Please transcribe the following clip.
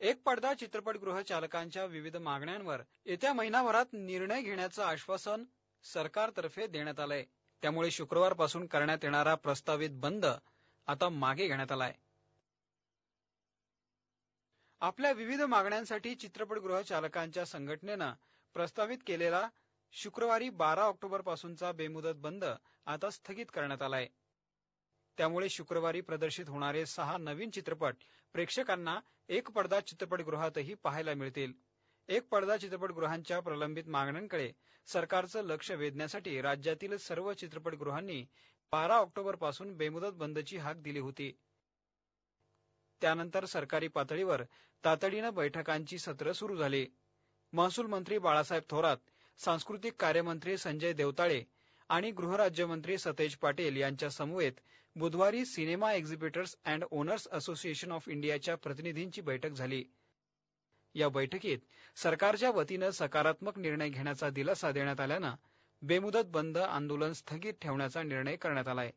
एक पडदा चित्रपटगृह चालकांच्या विविध मागण्यांवर येत्या महिनाभरात निर्णय घेण्याचं आश्वासन सरकारतर्फे देण्यात आलंय. त्यामुळे शुक्रवारपासून करण्यात येणारा प्रस्तावित बंद आता मागे घेण्यात आलाय. आपल्या विविध मागण्यांसाठी चित्रपटगृह चालकांच्या संघटनेनं प्रस्तावित केलेला शुक्रवारी बारा ऑक्टोबर पासूनचा बेमुदत बंद आता स्थगित करण्यात आलाय. त्यामुळे शुक्रवारी प्रदर्शित होणारे सहा नवीन चित्रपट प्रेक्षकांना एक पडदा चित्रपटगृहातही पाहायला मिळतील. एक पडदा चित्रपटगृहांच्या प्रलंबित मागण्यांकडे सरकारचं लक्ष वेधण्यासाठी राज्यातील सर्व चित्रपटगृहांनी बारा ऑक्टोबरपासून बेमुदत बंदची हाक दिली होती. त्यानंतर सरकारी पातळीवर तातडीनं बैठकांची सत्र सुरू झाली. महसूल मंत्री बाळासाहेब थोरात सांस्कृतिक कार्यमंत्री संजय देवताळे आणि गृहराज्यमंत्री सतेज पाटील यांच्या समवेत बुधवारी cinema exhibitors and owners association of इंडियाच्या प्रतिनिधींची बैठक झाली. या बैठकीत सरकारच्या वतीनं सकारात्मक निर्णय घेण्याचा दिलासा देण्यात आल्यानं बेमुदत बंद आंदोलन स्थगित ठेवण्याचा निर्णय करण्यात आलाय.